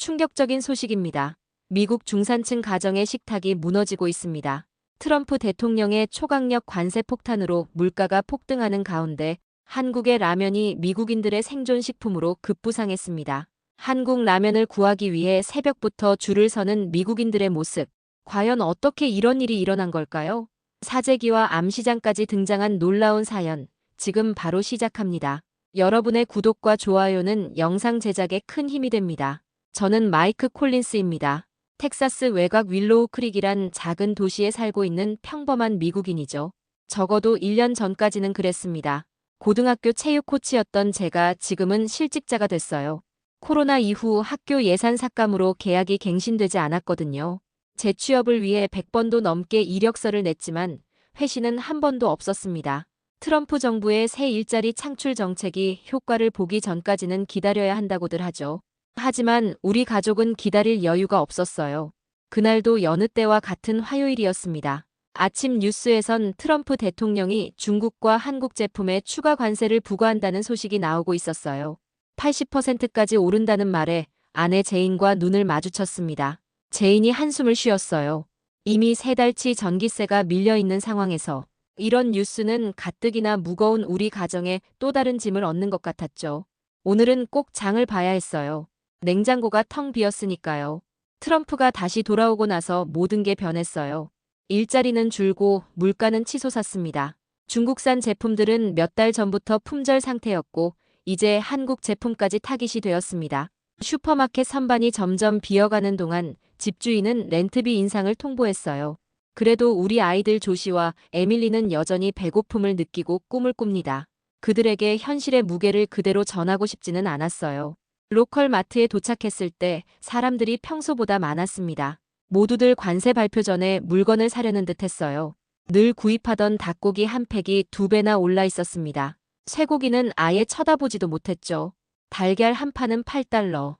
충격적인 소식입니다. 미국 중산층 가정의 식탁이 무너지고 있습니다. 트럼프 대통령의 초강력 관세 폭탄으로 물가가 폭등하는 가운데 한국의 라면이 미국인들의 생존 식품으로 급부상했습니다. 한국 라면을 구하기 위해 새벽부터 줄을 서는 미국인들의 모습. 과연 어떻게 이런 일이 일어난 걸까요? 사재기와 암시장까지 등장한 놀라운 사연. 지금 바로 시작합니다. 여러분의 구독과 좋아요는 영상 제작에 큰 힘이 됩니다. 저는 마이크 콜린스입니다. 텍사스 외곽 윌로우 크릭이란 작은 도시에 살고 있는 평범한 미국인이죠. 적어도 1년 전까지는 그랬습니다. 고등학교 체육 코치였던 제가 지금은 실직자가 됐어요. 코로나 이후 학교 예산 삭감으로 계약이 갱신되지 않았거든요. 재취업을 위해 100번도 넘게 이력서를 냈지만 회신은 한 번도 없었습니다. 트럼프 정부의 새 일자리 창출 정책이 효과를 보기 전까지는 기다려야 한다고들 하죠. 하지만 우리 가족은 기다릴 여유가 없었어요. 그날도 여느 때와 같은 화요일이었습니다. 아침 뉴스에선 트럼프 대통령이 중국과 한국 제품에 추가 관세를 부과한다는 소식이 나오고 있었어요. 80%까지 오른다는 말에 아내 제인과 눈을 마주쳤습니다. 제인이 한숨을 쉬었어요. 이미 세 달치 전기세가 밀려 있는 상황에서 이런 뉴스는 가뜩이나 무거운 우리 가정에 또 다른 짐을 얻는 것 같았죠. 오늘은 꼭 장을 봐야 했어요. 냉장고가 텅 비었으니까요. 트럼프가 다시 돌아오고 나서 모든 게 변했어요. 일자리는 줄고 물가는 치솟았습니다. 중국산 제품들은 몇 달 전부터 품절 상태였고 이제 한국 제품까지 타깃이 되었습니다. 슈퍼마켓 선반이 점점 비어가는 동안 집주인은 렌트비 인상을 통보했어요. 그래도 우리 아이들 조시와 에밀리는 여전히 배고픔을 느끼고 꿈을 꿉니다. 그들에게 현실의 무게를 그대로 전하고 싶지는 않았어요. 로컬 마트에 도착했을 때 사람들이 평소보다 많았습니다. 모두들 관세 발표 전에 물건을 사려는 듯 했어요. 늘 구입하던 닭고기 한 팩이 두 배나 올라 있었습니다. 쇠고기는 아예 쳐다보지도 못했죠. 달걀 한 판은 8달러.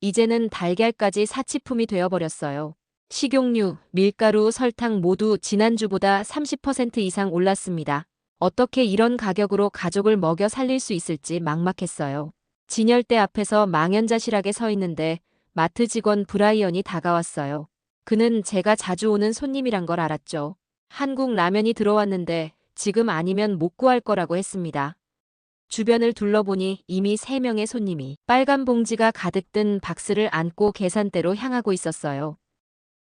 이제는 달걀까지 사치품이 되어버렸어요. 식용유, 밀가루, 설탕 모두 지난주보다 30% 이상 올랐습니다. 어떻게 이런 가격으로 가족을 먹여 살릴 수 있을지 막막했어요. 진열대 앞에서 망연자실하게 서 있는데 마트 직원 브라이언이 다가왔어요. 그는 제가 자주 오는 손님이란 걸 알았죠. 한국 라면이 들어왔는데 지금 아니면 못 구할 거라고 했습니다. 주변을 둘러보니 이미 세명의 손님이 빨간 봉지가 가득 든 박스를 안고 계산대로 향하고 있었어요.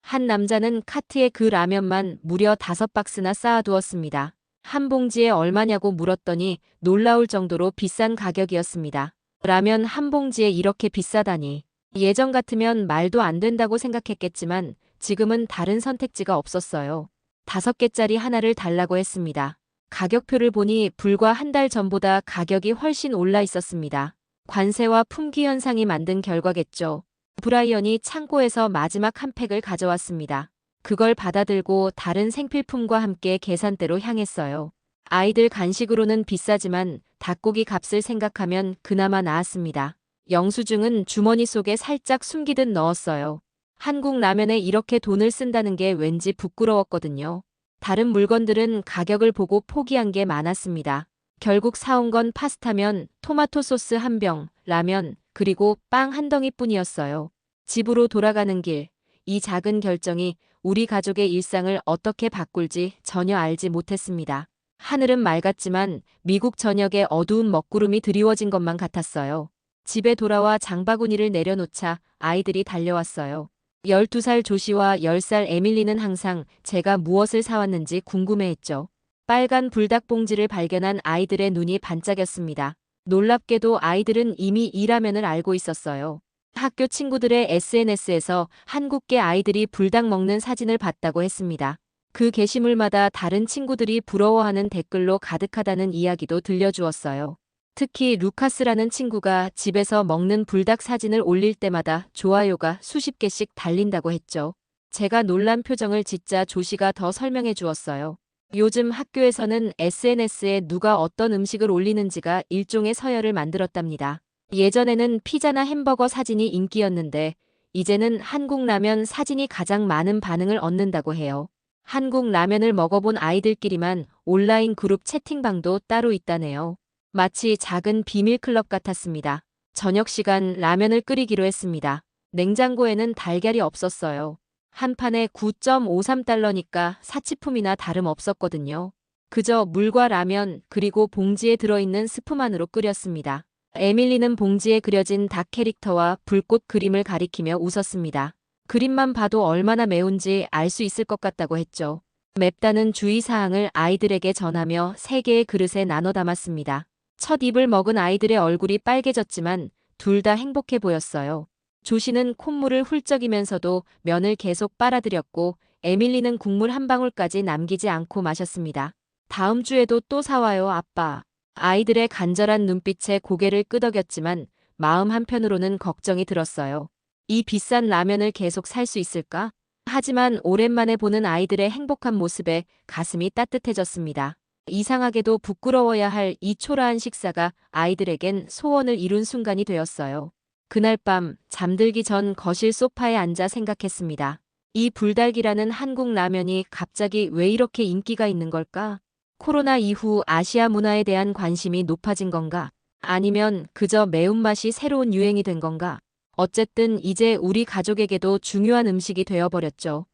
한 남자는 카트에 그 라면만 무려 다섯 박스나 쌓아두었습니다. 한 봉지에 얼마냐고 물었더니 놀라울 정도로 비싼 가격이었습니다. 라면 한 봉지에 이렇게 비싸다니. 예전 같으면 말도 안 된다고 생각했겠지만 지금은 다른 선택지가 없었어요. 다섯 개짜리 하나를 달라고 했습니다. 가격표를 보니 불과 한 달 전보다 가격이 훨씬 올라 있었습니다. 관세와 품귀 현상이 만든 결과겠죠. 브라이언이 창고에서 마지막 한 팩을 가져왔습니다. 그걸 받아들고 다른 생필품과 함께 계산대로 향했어요. 아이들 간식으로는 비싸지만 닭고기 값을 생각하면 그나마 나았습니다. 영수증은 주머니 속에 살짝 숨기듯 넣었어요. 한국 라면에 이렇게 돈을 쓴다는 게 왠지 부끄러웠거든요. 다른 물건들은 가격을 보고 포기한 게 많았습니다. 결국 사온 건 파스타면 토마토 소스 한 병, 라면, 그리고 빵 한 덩이 뿐이었어요. 집으로 돌아가는 길, 이 작은 결정이 우리 가족의 일상을 어떻게 바꿀지 전혀 알지 못했습니다. 하늘은 맑았지만 미국 전역에 어두운 먹구름이 드리워진 것만 같았어요. 집에 돌아와 장바구니를 내려놓자 아이들이 달려왔어요. 12살 조시와 10살 에밀리는 항상 제가 무엇을 사왔는지 궁금해했죠. 빨간 불닭 봉지를 발견한 아이들의 눈이 반짝였습니다. 놀랍게도 아이들은 이미 이 라면을 알고 있었어요. 학교 친구들의 SNS에서 한국계 아이들이 불닭 먹는 사진을 봤다고 했습니다. 그 게시물마다 다른 친구들이 부러워하는 댓글로 가득하다는 이야기도 들려주었어요. 특히 루카스라는 친구가 집에서 먹는 불닭 사진을 올릴 때마다 좋아요가 수십 개씩 달린다고 했죠. 제가 놀란 표정을 짓자 조시가 더 설명해 주었어요. 요즘 학교에서는 SNS에 누가 어떤 음식을 올리는지가 일종의 서열을 만들었답니다. 예전에는 피자나 햄버거 사진이 인기였는데 이제는 한국 라면 사진이 가장 많은 반응을 얻는다고 해요. 한국 라면을 먹어본 아이들끼리만 온라인 그룹 채팅방도 따로 있다네요. 마치 작은 비밀 클럽 같았습니다. 저녁 시간 라면을 끓이기로 했습니다. 냉장고에는 달걀이 없었어요. 한 판에 9.53달러니까 사치품이나 다름없었거든요. 그저 물과 라면 그리고 봉지에 들어있는 스프만으로 끓였습니다. 에밀리는 봉지에 그려진 닭 캐릭터와 불꽃 그림을 가리키며 웃었습니다. 그림만 봐도 얼마나 매운지 알 수 있을 것 같다고 했죠. 맵다는 주의사항을 아이들에게 전하며 세 개의 그릇에 나눠 담았습니다. 첫 입을 먹은 아이들의 얼굴이 빨개졌지만 둘 다 행복해 보였어요. 조시는 콧물을 훌쩍이면서도 면을 계속 빨아들였고 에밀리는 국물 한 방울까지 남기지 않고 마셨습니다. 다음 주에도 또 사와요, 아빠. 아이들의 간절한 눈빛에 고개를 끄덕였지만 마음 한편으로는 걱정이 들었어요. 이 비싼 라면을 계속 살 수 있을까? 하지만 오랜만에 보는 아이들의 행복한 모습에 가슴이 따뜻해졌습니다. 이상하게도 부끄러워야 할 이 초라한 식사가 아이들에겐 소원을 이룬 순간이 되었어요. 그날 밤 잠들기 전 거실 소파에 앉아 생각했습니다. 이 불닭이라는 한국 라면이 갑자기 왜 이렇게 인기가 있는 걸까? 코로나 이후 아시아 문화에 대한 관심이 높아진 건가? 아니면 그저 매운맛이 새로운 유행이 된 건가? 어쨌든 이제 우리 가족에게도 중요한 음식이 되어버렸죠.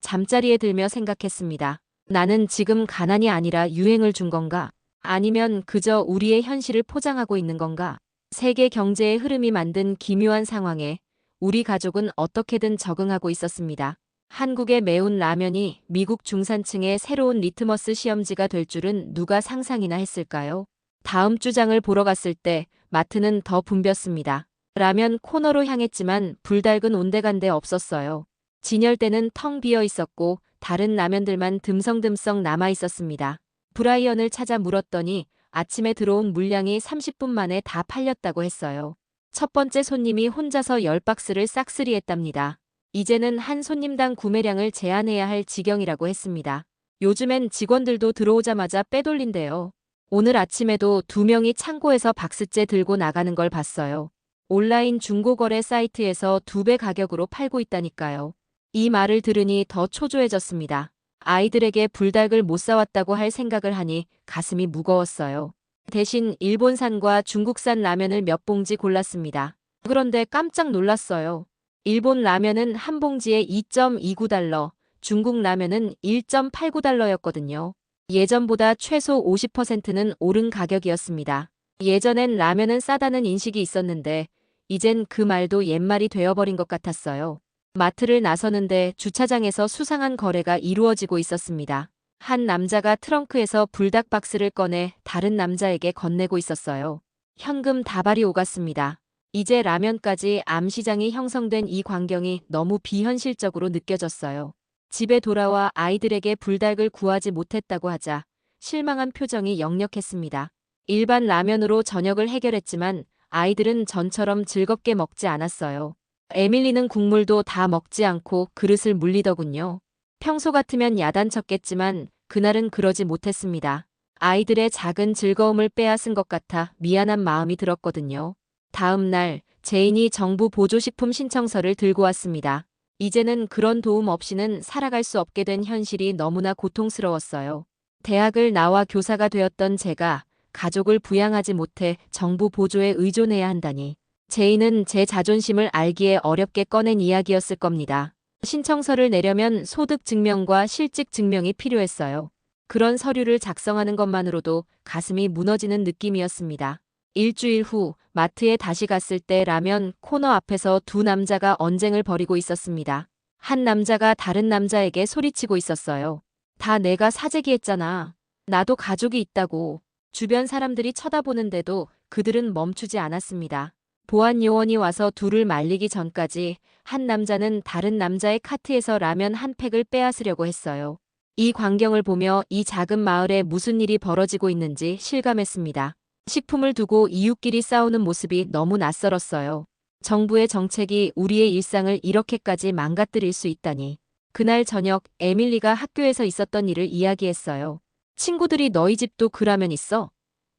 잠자리에 들며 생각했습니다. 나는 지금 가난이 아니라 유행을 준 건가? 아니면 그저 우리의 현실을 포장하고 있는 건가? 세계 경제의 흐름이 만든 기묘한 상황에 우리 가족은 어떻게든 적응하고 있었습니다. 한국의 매운 라면이 미국 중산층의 새로운 리트머스 시험지가 될 줄은 누가 상상이나 했을까요? 다음 주장을 보러 갔을 때 마트는 더 붐볐습니다. 라면 코너로 향했지만 불닭은 온데간데 없었어요. 진열대는 텅 비어 있었고 다른 라면들만 듬성듬성 남아 있었습니다. 브라이언을 찾아 물었더니 아침에 들어온 물량이 30분 만에 다 팔렸다고 했어요. 첫 번째 손님이 혼자서 10박스를 싹쓸이 했답니다. 이제는 한 손님당 구매량을 제한해야 할 지경이라고 했습니다. 요즘엔 직원들도 들어오자마자 빼돌린대요. 오늘 아침에도 두 명이 창고에서 박스째 들고 나가는 걸 봤어요. 온라인 중고거래 사이트에서 두 배 가격으로 팔고 있다니까요. 이 말을 들으니 더 초조해졌습니다. 아이들에게 불닭을 못 사왔다고 할 생각을 하니 가슴이 무거웠어요. 대신 일본산과 중국산 라면을 몇 봉지 골랐습니다. 그런데 깜짝 놀랐어요. 일본 라면은 한 봉지에 2.29달러, 중국 라면은 1.89달러였거든요. 예전보다 최소 50%는 오른 가격이었습니다. 예전엔 라면은 싸다는 인식이 있었는데 이젠 그 말도 옛말이 되어버린 것 같았어요. 마트를 나서는데 주차장에서 수상한 거래가 이루어지고 있었습니다. 한 남자가 트렁크에서 불닭 박스를 꺼내 다른 남자에게 건네고 있었어요. 현금 다발이 오갔습니다. 이제 라면까지 암시장이 형성된 이 광경이 너무 비현실적으로 느껴졌어요. 집에 돌아와 아이들에게 불닭을 구하지 못했다고 하자 실망한 표정이 역력했습니다. 일반 라면으로 저녁을 해결했지만 아이들은 전처럼 즐겁게 먹지 않았어요. 에밀리는 국물도 다 먹지 않고 그릇을 물리더군요. 평소 같으면 야단쳤겠지만 그날은 그러지 못했습니다. 아이들의 작은 즐거움을 빼앗은 것 같아 미안한 마음이 들었거든요. 다음 날 제인이 정부 보조식품 신청서를 들고 왔습니다. 이제는 그런 도움 없이는 살아갈 수 없게 된 현실이 너무나 고통스러웠어요. 대학을 나와 교사가 되었던 제가 가족을 부양하지 못해 정부 보조에 의존해야 한다니. 제인은 제 자존심을 알기에 어렵게 꺼낸 이야기였을 겁니다. 신청서를 내려면 소득 증명과 실직 증명이 필요했어요. 그런 서류를 작성하는 것만으로도 가슴이 무너지는 느낌이었습니다. 일주일 후 마트에 다시 갔을 때 라면 코너 앞에서 두 남자가 언쟁을 벌이고 있었습니다. 한 남자가 다른 남자에게 소리치고 있었어요. 다 내가 사재기했잖아. 나도 가족이 있다고. 주변 사람들이 쳐다보는데도 그들은 멈추지 않았습니다. 보안 요원이 와서 둘을 말리기 전까지 한 남자는 다른 남자의 카트에서 라면 한 팩을 빼앗으려고 했어요. 이 광경을 보며 이 작은 마을에 무슨 일이 벌어지고 있는지 실감했습니다. 식품을 두고 이웃끼리 싸우는 모습이 너무 낯설었어요. 정부의 정책이 우리의 일상을 이렇게까지 망가뜨릴 수 있다니. 그날 저녁 에밀리가 학교에서 있었던 일을 이야기했어요. 친구들이 너희 집도 그 라면 있어?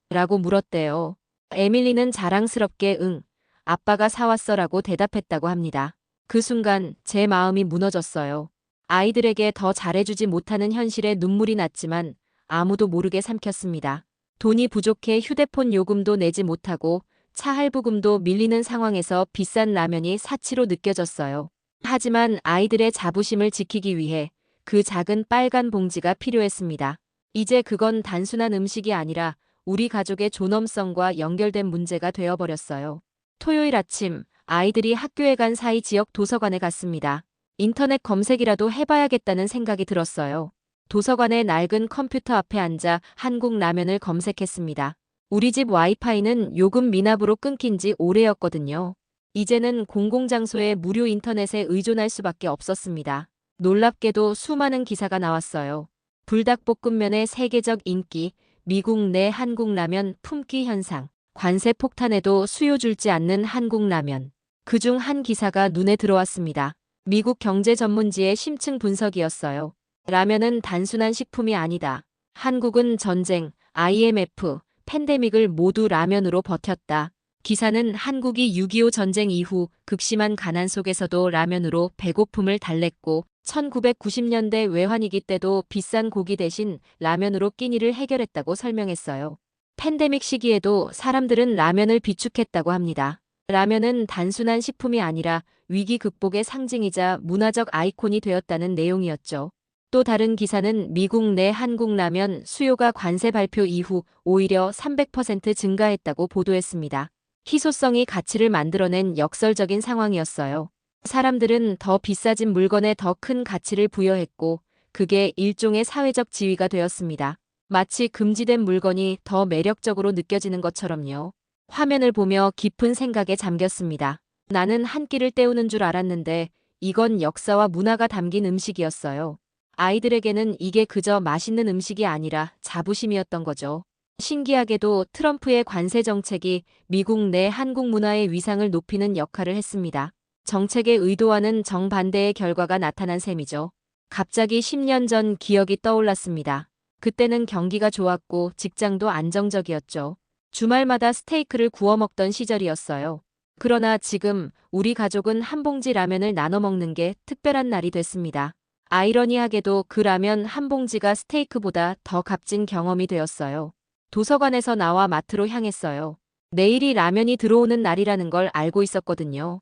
라고 물었대요. 에밀리는 자랑스럽게 응, 아빠가 사왔어라고 대답했다고 합니다. 그 순간 제 마음이 무너졌어요. 아이들에게 더 잘해주지 못하는 현실에 눈물이 났지만 아무도 모르게 삼켰습니다. 돈이 부족해 휴대폰 요금도 내지 못하고 차 할부금도 밀리는 상황에서 비싼 라면이 사치로 느껴졌어요. 하지만 아이들의 자부심을 지키기 위해 그 작은 빨간 봉지가 필요했습니다. 이제 그건 단순한 음식이 아니라 우리 가족의 존엄성과 연결된 문제가 되어버렸어요. 토요일 아침, 아이들이 학교에 간 사이 지역 도서관에 갔습니다. 인터넷 검색이라도 해봐야겠다는 생각이 들었어요. 도서관의 낡은 컴퓨터 앞에 앉아 한국 라면을 검색했습니다. 우리 집 와이파이는 요금 미납으로 끊긴 지 오래였거든요. 이제는 공공장소의 무료 인터넷에 의존할 수밖에 없었습니다. 놀랍게도 수많은 기사가 나왔어요. 불닭볶음면의 세계적 인기, 미국 내 한국 라면 품귀 현상, 관세 폭탄에도 수요 줄지 않는 한국 라면. 그중 한 기사가 눈에 들어왔습니다. 미국 경제 전문지의 심층 분석이었어요. 라면은 단순한 식품이 아니다. 한국은 전쟁, IMF, 팬데믹을 모두 라면으로 버텼다. 기사는 한국이 6.25 전쟁 이후 극심한 가난 속에서도 라면으로 배고픔을 달랬고 1990년대 외환위기 때도 비싼 고기 대신 라면으로 끼니를 해결했다고 설명했어요. 팬데믹 시기에도 사람들은 라면을 비축했다고 합니다. 라면은 단순한 식품이 아니라 위기 극복의 상징이자 문화적 아이콘이 되었다는 내용이었죠. 또 다른 기사는 미국 내 한국 라면 수요가 관세 발표 이후 오히려 300% 증가했다고 보도했습니다. 희소성이 가치를 만들어낸 역설적인 상황이었어요. 사람들은 더 비싸진 물건에 더 큰 가치를 부여했고 그게 일종의 사회적 지위가 되었습니다. 마치 금지된 물건이 더 매력적으로 느껴지는 것처럼요. 화면을 보며 깊은 생각에 잠겼습니다. 나는 한 끼를 때우는 줄 알았는데 이건 역사와 문화가 담긴 음식이었어요. 아이들에게는 이게 그저 맛있는 음식이 아니라 자부심이었던 거죠. 신기하게도 트럼프의 관세 정책이 미국 내 한국 문화의 위상을 높이는 역할을 했습니다. 정책의 의도와는 정반대의 결과가 나타난 셈이죠. 갑자기 10년 전 기억이 떠올랐습니다. 그때는 경기가 좋았고 직장도 안정적이었죠. 주말마다 스테이크를 구워 먹던 시절이었어요. 그러나 지금 우리 가족은 한 봉지 라면을 나눠 먹는 게 특별한 날이 됐습니다. 아이러니하게도 그 라면 한 봉지가 스테이크보다 더 값진 경험이 되었어요. 도서관에서 나와 마트로 향했어요. 내일이 라면이 들어오는 날이라는 걸 알고 있었거든요.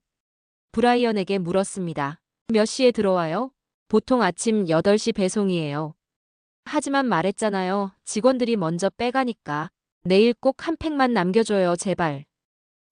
브라이언에게 물었습니다. 몇 시에 들어와요? 보통 아침 8시 배송이에요. 하지만 말했잖아요. 직원들이 먼저 빼가니까. 내일 꼭 한 팩만 남겨줘요, 제발.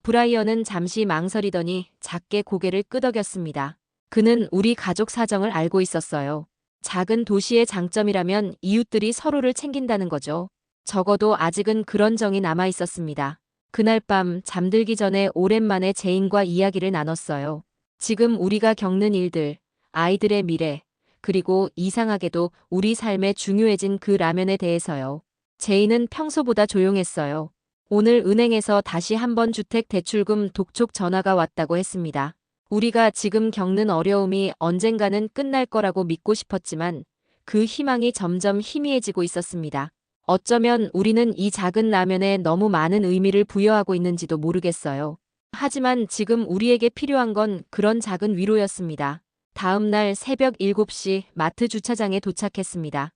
브라이언은 잠시 망설이더니 작게 고개를 끄덕였습니다. 그는 우리 가족 사정을 알고 있었어요. 작은 도시의 장점이라면 이웃들이 서로를 챙긴다는 거죠. 적어도 아직은 그런 정이 남아 있었습니다. 그날 밤 잠들기 전에 오랜만에 제인과 이야기를 나눴어요. 지금 우리가 겪는 일들, 아이들의 미래, 그리고 이상하게도 우리 삶에 중요해진 그 라면에 대해서요. 제인은 평소보다 조용했어요. 오늘 은행에서 다시 한번 주택 대출금 독촉 전화가 왔다고 했습니다. 우리가 지금 겪는 어려움이 언젠가는 끝날 거라고 믿고 싶었지만 그 희망이 점점 희미해지고 있었습니다. 어쩌면 우리는 이 작은 라면에 너무 많은 의미를 부여하고 있는지도 모르겠어요. 하지만 지금 우리에게 필요한 건 그런 작은 위로였습니다. 다음 날 새벽 7시 마트 주차장에 도착했습니다.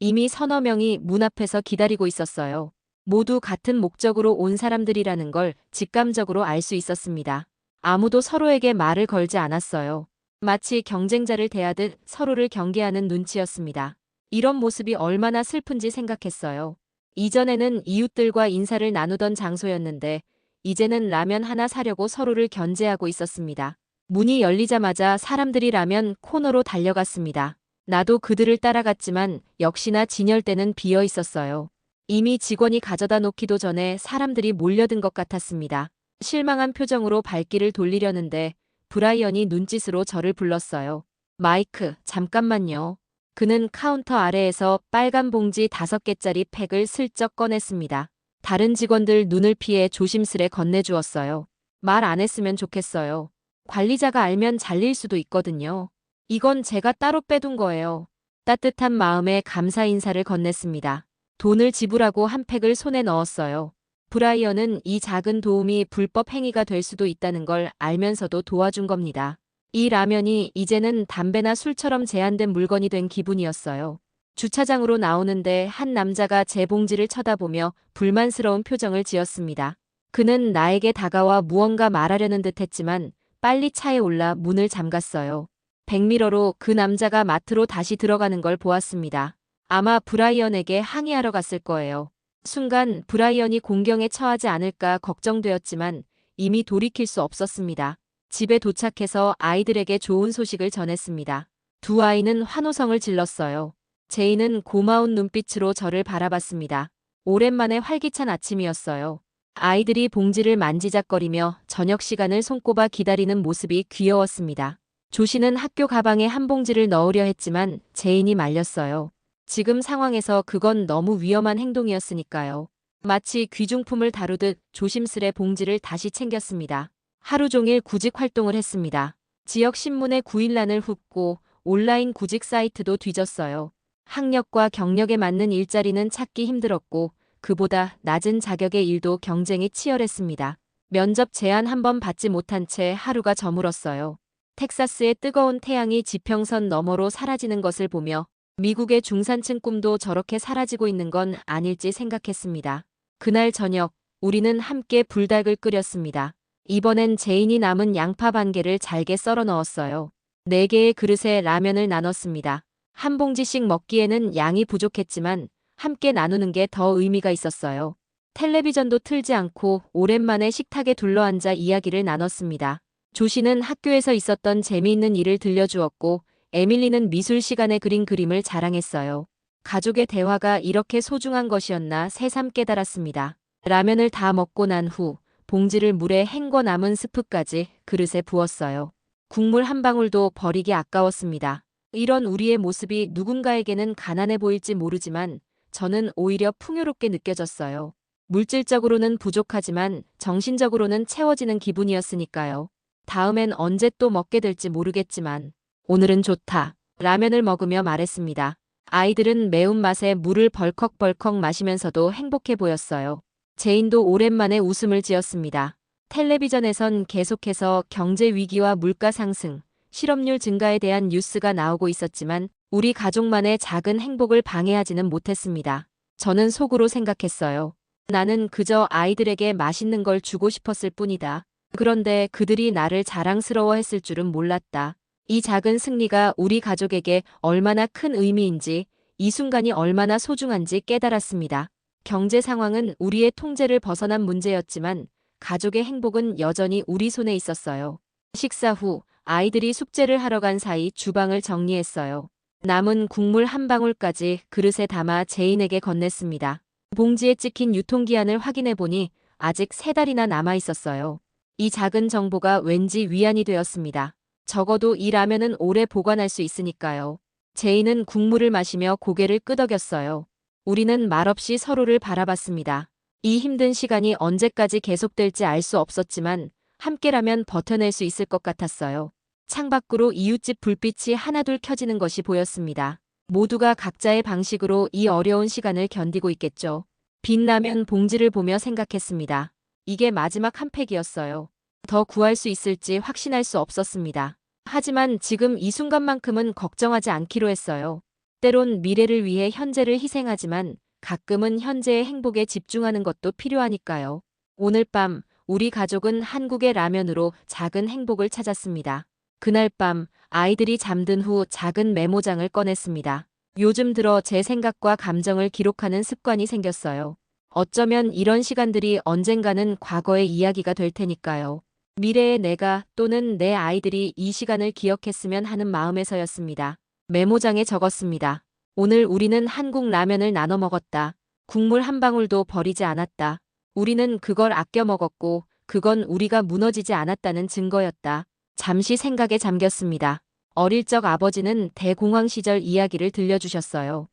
이미 서너 명이 문 앞에서 기다리고 있었어요. 모두 같은 목적으로 온 사람들이라는 걸 직감적으로 알 수 있었습니다. 아무도 서로에게 말을 걸지 않았어요. 마치 경쟁자를 대하듯 서로를 경계하는 눈치였습니다. 이런 모습이 얼마나 슬픈지 생각했어요. 이전에는 이웃들과 인사를 나누던 장소였는데 이제는 라면 하나 사려고 서로를 견제하고 있었습니다. 문이 열리자마자 사람들이 라면 코너로 달려갔습니다. 나도 그들을 따라갔지만 역시나 진열대는 비어 있었어요. 이미 직원이 가져다 놓기도 전에 사람들이 몰려든 것 같았습니다. 실망한 표정으로 발길을 돌리려는데 브라이언이 눈짓으로 저를 불렀어요. 마이크, 잠깐만요. 그는 카운터 아래에서 빨간 봉지 다섯 개짜리 팩을 슬쩍 꺼냈습니다. 다른 직원들 눈을 피해 조심스레 건네주었어요. 말 안 했으면 좋겠어요. 관리자가 알면 잘릴 수도 있거든요. 이건 제가 따로 빼둔 거예요. 따뜻한 마음에 감사 인사를 건넸습니다. 돈을 지불하고 한 팩을 손에 넣었어요. 브라이언은 이 작은 도움이 불법 행위가 될 수도 있다는 걸 알면서도 도와준 겁니다. 이 라면이 이제는 담배나 술처럼 제한된 물건이 된 기분이었어요. 주차장으로 나오는데 한 남자가 제 봉지를 쳐다보며 불만스러운 표정을 지었습니다. 그는 나에게 다가와 무언가 말하려는 듯 했지만 빨리 차에 올라 문을 잠갔어요. 백미러로 그 남자가 마트로 다시 들어가는 걸 보았습니다. 아마 브라이언에게 항의하러 갔을 거예요. 순간 브라이언이 공경에 처하지 않을까 걱정되었지만 이미 돌이킬 수 없었습니다. 집에 도착해서 아이들에게 좋은 소식을 전했습니다. 두 아이는 환호성을 질렀어요. 제이는 고마운 눈빛으로 저를 바라봤습니다. 오랜만에 활기찬 아침이었어요. 아이들이 봉지를 만지작거리며 저녁 시간을 손꼽아 기다리는 모습이 귀여웠습니다. 조씨는 학교 가방에 한 봉지를 넣으려 했지만 제인이 말렸어요. 지금 상황에서 그건 너무 위험한 행동이었으니까요. 마치 귀중품을 다루듯 조심스레 봉지를 다시 챙겼습니다. 하루 종일 구직 활동을 했습니다. 지역 신문에 구일란을 훑고 온라인 구직 사이트도 뒤졌어요. 학력과 경력에 맞는 일자리는 찾기 힘들었고 그보다 낮은 자격의 일도 경쟁이 치열했습니다. 면접 제안 한 번 받지 못한 채 하루가 저물었어요. 텍사스의 뜨거운 태양이 지평선 너머로 사라지는 것을 보며 미국의 중산층 꿈도 저렇게 사라지고 있는 건 아닐지 생각했습니다. 그날 저녁 우리는 함께 불닭을 끓였습니다. 이번엔 제인이 남은 양파 반 개를 잘게 썰어 넣었어요. 네 개의 그릇에 라면을 나눴습니다. 한 봉지씩 먹기에는 양이 부족했지만 함께 나누는 게 더 의미가 있었어요. 텔레비전도 틀지 않고 오랜만에 식탁에 둘러앉아 이야기를 나눴습니다. 조씨는 학교에서 있었던 재미있는 일을 들려주었고 에밀리는 미술 시간에 그린 그림을 자랑했어요. 가족의 대화가 이렇게 소중한 것이었나 새삼 깨달았습니다. 라면을 다 먹고 난 후 봉지를 물에 헹궈 남은 스프까지 그릇에 부었어요. 국물 한 방울도 버리기 아까웠습니다. 이런 우리의 모습이 누군가에게는 가난해 보일지 모르지만 저는 오히려 풍요롭게 느껴졌어요. 물질적으로는 부족하지만 정신적으로는 채워지는 기분이었으니까요. 다음엔 언제 또 먹게 될지 모르겠지만 오늘은 좋다. 라면을 먹으며 말했습니다. 아이들은 매운맛에 물을 벌컥벌컥 마시면서도 행복해 보였어요. 제인도 오랜만에 웃음을 지었습니다. 텔레비전에선 계속해서 경제 위기와 물가 상승, 실업률 증가에 대한 뉴스가 나오고 있었지만 우리 가족만의 작은 행복을 방해하지는 못했습니다. 저는 속으로 생각했어요. 나는 그저 아이들에게 맛있는 걸 주고 싶었을 뿐이다. 그런데 그들이 나를 자랑스러워 했을 줄은 몰랐다. 이 작은 승리가 우리 가족에게 얼마나 큰 의미인지, 이 순간이 얼마나 소중한지 깨달았습니다. 경제 상황은 우리의 통제를 벗어난 문제였지만 가족의 행복은 여전히 우리 손에 있었어요. 식사 후 아이들이 숙제를 하러 간 사이 주방을 정리했어요. 남은 국물 한 방울까지 그릇에 담아 제인에게 건넸습니다. 봉지에 찍힌 유통기한을 확인해 보니 아직 세 달이나 남아 있었어요. 이 작은 정보가 왠지 위안이 되었습니다. 적어도 이 라면은 오래 보관할 수 있으니까요. 제인은 국물을 마시며 고개를 끄덕였어요. 우리는 말없이 서로를 바라봤습니다. 이 힘든 시간이 언제까지 계속될지 알 수 없었지만 함께라면 버텨낼 수 있을 것 같았어요. 창밖으로 이웃집 불빛이 하나둘 켜지는 것이 보였습니다. 모두가 각자의 방식으로 이 어려운 시간을 견디고 있겠죠. 빛나면 봉지를 보며 생각했습니다. 이게 마지막 한 팩이었어요. 더 구할 수 있을지 확신할 수 없었습니다. 하지만 지금 이 순간만큼은 걱정하지 않기로 했어요. 때론 미래를 위해 현재를 희생하지만 가끔은 현재의 행복에 집중하는 것도 필요하니까요. 오늘 밤 우리 가족은 한국의 라면으로 작은 행복을 찾았습니다. 그날 밤 아이들이 잠든 후 작은 메모장을 꺼냈습니다. 요즘 들어 제 생각과 감정을 기록하는 습관이 생겼어요. 어쩌면 이런 시간들이 언젠가는 과거의 이야기가 될 테니까요. 미래의 내가 또는 내 아이들이 이 시간을 기억했으면 하는 마음에서였습니다. 메모장에 적었습니다. 오늘 우리는 한국 라면을 나눠 먹었다. 국물 한 방울도 버리지 않았다. 우리는 그걸 아껴 먹었고, 그건 우리가 무너지지 않았다는 증거였다. 잠시 생각에 잠겼습니다. 어릴 적 아버지는 대공황 시절 이야기를 들려주셨어요.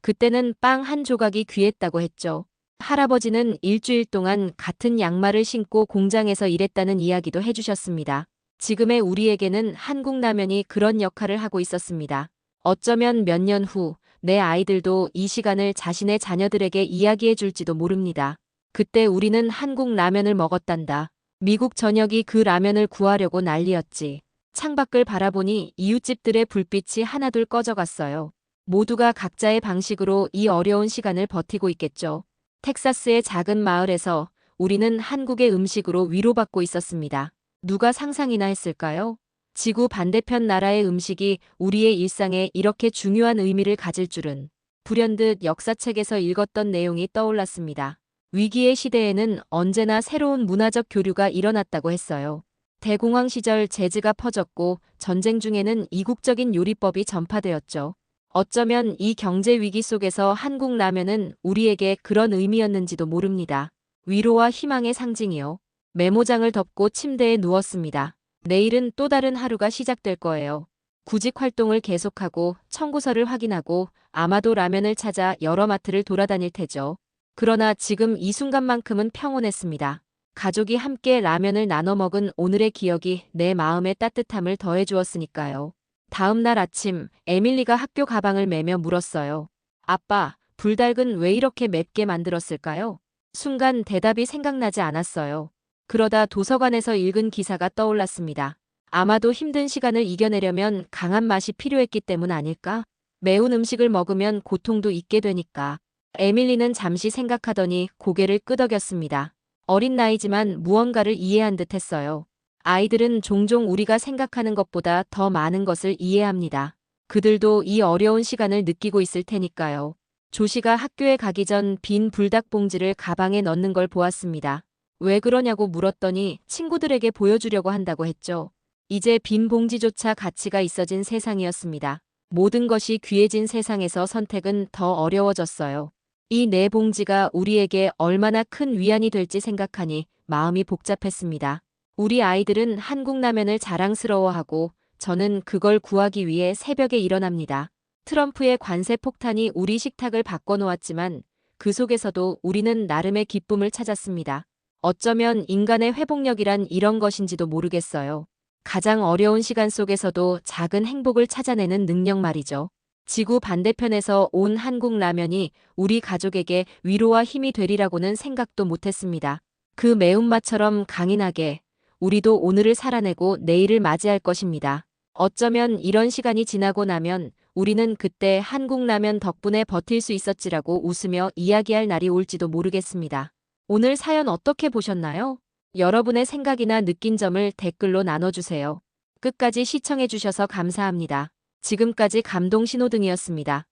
그때는 빵 한 조각이 귀했다고 했죠. 할아버지는 일주일 동안 같은 양말을 신고 공장에서 일했다는 이야기도 해주셨습니다. 지금의 우리에게는 한국 라면이 그런 역할을 하고 있었습니다. 어쩌면 몇 년 후 내 아이들도 이 시간을 자신의 자녀들에게 이야기해 줄지도 모릅니다. 그때 우리는 한국 라면을 먹었단다. 미국 전역이 그 라면을 구하려고 난리였지. 창밖을 바라보니 이웃집들의 불빛이 하나둘 꺼져갔어요. 모두가 각자의 방식으로 이 어려운 시간을 버티고 있겠죠. 텍사스의 작은 마을에서 우리는 한국의 음식으로 위로받고 있었습니다. 누가 상상이나 했을까요? 지구 반대편 나라의 음식이 우리의 일상에 이렇게 중요한 의미를 가질 줄은 불현듯 역사책에서 읽었던 내용이 떠올랐습니다. 위기의 시대에는 언제나 새로운 문화적 교류가 일어났다고 했어요. 대공황 시절 재즈가 퍼졌고 전쟁 중에는 이국적인 요리법이 전파되었죠. 어쩌면 이 경제 위기 속에서 한국 라면은 우리에게 그런 의미였는지도 모릅니다. 위로와 희망의 상징이요. 메모장을 덮고 침대에 누웠습니다. 내일은 또 다른 하루가 시작될 거예요. 구직 활동을 계속하고 청구서를 확인하고 아마도 라면을 찾아 여러 마트를 돌아다닐 테죠. 그러나 지금 이 순간만큼은 평온했습니다. 가족이 함께 라면을 나눠 먹은 오늘의 기억이 내 마음에 따뜻함을 더해 주었으니까요. 다음 날 아침, 에밀리가 학교 가방을 매며 물었어요. 아빠, 불닭은 왜 이렇게 맵게 만들었을까요? 순간 대답이 생각나지 않았어요. 그러다 도서관에서 읽은 기사가 떠올랐습니다. 아마도 힘든 시간을 이겨내려면 강한 맛이 필요했기 때문 아닐까? 매운 음식을 먹으면 고통도 잊게 되니까. 에밀리는 잠시 생각하더니 고개를 끄덕였습니다. 어린 나이지만 무언가를 이해한 듯 했어요. 아이들은 종종 우리가 생각하는 것보다 더 많은 것을 이해합니다. 그들도 이 어려운 시간을 느끼고 있을 테니까요. 조시가 학교에 가기 전 빈 불닭 봉지를 가방에 넣는 걸 보았습니다. 왜 그러냐고 물었더니 친구들에게 보여주려고 한다고 했죠. 이제 빈 봉지조차 가치가 있어진 세상이었습니다. 모든 것이 귀해진 세상에서 선택은 더 어려워졌어요. 이 네 봉지가 우리에게 얼마나 큰 위안이 될지 생각하니 마음이 복잡했습니다. 우리 아이들은 한국 라면을 자랑스러워하고 저는 그걸 구하기 위해 새벽에 일어납니다. 트럼프의 관세 폭탄이 우리 식탁을 바꿔놓았지만 그 속에서도 우리는 나름의 기쁨을 찾았습니다. 어쩌면 인간의 회복력이란 이런 것인지도 모르겠어요. 가장 어려운 시간 속에서도 작은 행복을 찾아내는 능력 말이죠. 지구 반대편에서 온 한국 라면이 우리 가족에게 위로와 힘이 되리라고는 생각도 못했습니다. 그 매운맛처럼 강인하게 우리도 오늘을 살아내고 내일을 맞이할 것입니다. 어쩌면 이런 시간이 지나고 나면 우리는 그때 한국 라면 덕분에 버틸 수 있었지라고 웃으며 이야기할 날이 올지도 모르겠습니다. 오늘 사연 어떻게 보셨나요? 여러분의 생각이나 느낀 점을 댓글로 나눠주세요. 끝까지 시청해주셔서 감사합니다. 지금까지 감동 신호등이었습니다.